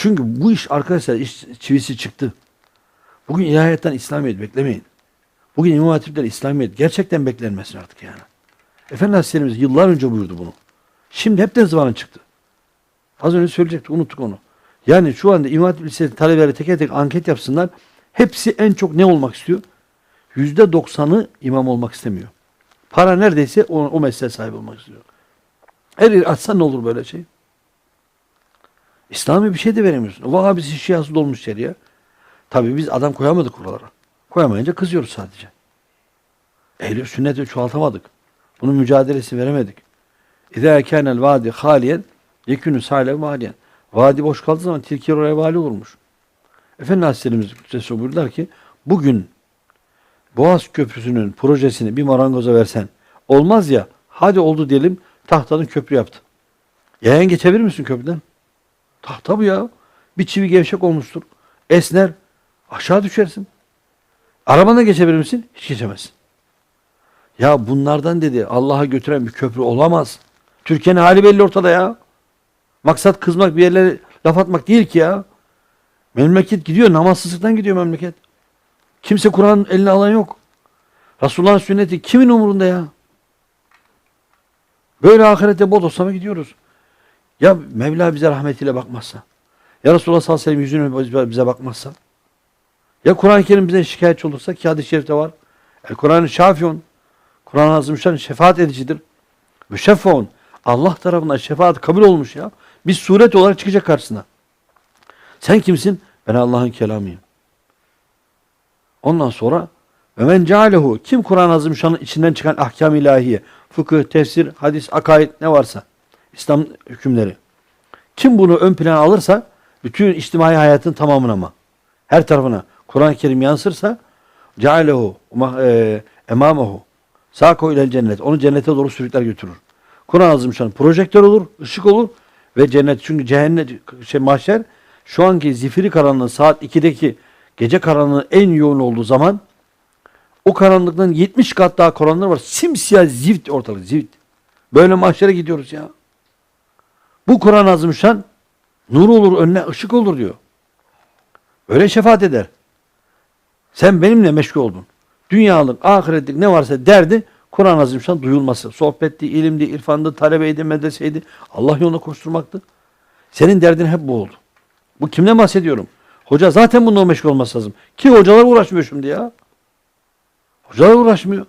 Çünkü bu iş arkadaşlar iş çivisi çıktı. Bugün ilahiyattan İslamiyet beklemeyin. Bugün İmam Hatip'ten İslamiyet gerçekten beklenmesin artık yani. Efendi Hazretlerimiz yıllar önce buyurdu bunu. Şimdi hepten zamanı çıktı. Az önce söyleyecektik unuttuk onu. Yani şu anda İmam Hatip Lisesi talebeleri teker tek anket yapsınlar. Hepsi en çok ne olmak istiyor? Yüzde doksanı imam olmak istemiyor. Para neredeyse o, o mesleğe sahip olmak istiyor. Her yeri açsan ne olur böyle şey? İslami bir şey de veremiyorsun. Vahabisi şiası dolmuş yer ya. Tabii biz adam koyamadık oralara. Koyamayınca kızıyoruz sadece. Ehl-i sünneti çoğaltamadık. Bunun mücadelesi veremedik. İzâ kânel vâdi hâliyen yekünü sâle vâliyen. Vadi boş kaldığı zaman tilki oraya vali olurmuş. Efendi Hazretlerimiz Kutsesi buyurdular ki bugün Boğaz Köprüsü'nün projesini bir marangoza versen olmaz ya hadi oldu diyelim tahtanın köprü yaptı. Yayan geçebilir misin köprüden? Tahta bu ya. Bir çivi gevşek olmuştur. Esner. Aşağı düşersin. Arabana geçebilir misin? Hiç geçemezsin. Ya bunlardan dedi Allah'a götüren bir köprü olamaz. Türkiye'nin hali belli ortada ya. Maksat kızmak bir yerlere laf atmak değil ki ya. Memleket gidiyor namazsızlıktan gidiyor memleket. Kimse Kur'an eline alan yok. Resulullah'ın sünneti kimin umurunda ya? Böyle ahirette bodoslama gidiyoruz. Ya Mevla bize rahmetiyle bakmazsa? Ya Resulullah sallallahu aleyhi ve sellem yüzünü bize bakmazsa? Ya Kur'an-ı Kerim bize şikayetçi olursa ki hadis-i şerifte var. El Kur'an-ı şafiyon. Kur'an-ı Azimüşşan şefaat edicidir. Müşeffeun. Allah tarafından şefaat kabul olmuş ya. Bir suret olarak çıkacak karşısına. Sen kimsin? Ben Allah'ın kelamıyım. Ondan sonra ve men cealehu kim Kur'an-ı Azimüşşan'ın içinden çıkan ahkam ilahiye, fıkıh, tefsir, hadis, akaid ne varsa İslam hükümleri. Kim bunu ön plana alırsa bütün içtimai hayatın tamamına ama her tarafına Kur'an-ı Kerim yansırsa cealehu e, emamehu sağ koyulen cennet. Onu cennete doğru sürükler götürür. Kur'an-ı Azimüşşan projektör olur, ışık olur ve cennet çünkü cehennet şey mahşer şu anki zifiri karanlığı saat 2'deki gece karanlığı en yoğun olduğu zaman o karanlıktan 70 kat daha karanlıklar var. Simsiyah zift ortalık zift. Böyle mahşere gidiyoruz ya. Bu Kur'an-ı Azimüşşan nur olur önüne ışık olur diyor. Öyle şefaat eder. Sen benimle meşgul oldun. Dünyalık, ahiretlik ne varsa derdi Kur'an-ı Azimüşşan duyulması. Sohbetti, ilimdi, irfandı, talebeydi, medreseydi. Allah yoluna koşturmaktı. Senin derdin hep bu oldu. Bu kimden bahsediyorum? Hoca zaten bununla meşgul olması lazım. Ki hocalar uğraşmıyor şimdi ya. Hocalar uğraşmıyor.